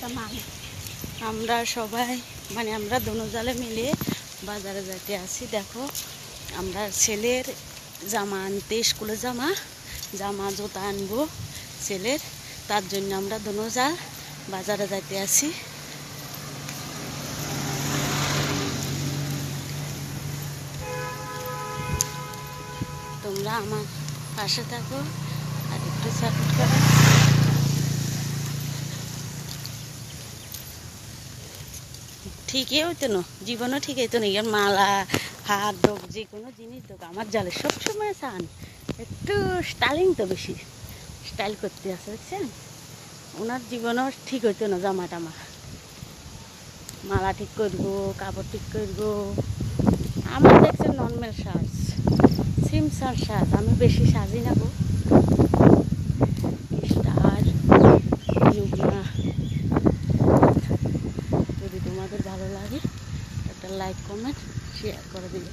একটা মানুষ আমরা সবাই মানে আমরা দনুজালে মিলে বাজারে যাইতে আসি, দেখো। আমরা ছেলের জামা আনতে স্কুলে জামা জামা, জুতা আনব ছেলের। তার জন্য আমরা দনুজাল বাজারে যাইতে আসি। তোমরা আমার পাশে থাকো আর একটু সাপোর্ট করো। ঠিকই হইতো না, জীবনও ঠিক হইতো না, ইয়ার মালা, হাত, দোক, যে কোনো জিনিস দোক, আমার জালে সবসময় চান। একটু স্টাইলিং তো বেশি, স্টাইল করতে আছে, বুঝছেন? ওনার জীবনও ঠিক হইতো না, জামা টামা। মালা ঠিক করব, কাপড় ঠিক করব। আমার দেখছে নর্মাল সাজ সিমসার সাজ। আমি বেশি সাজি না গো। লাইক কমেন্ট শেয়ার করে দিবে।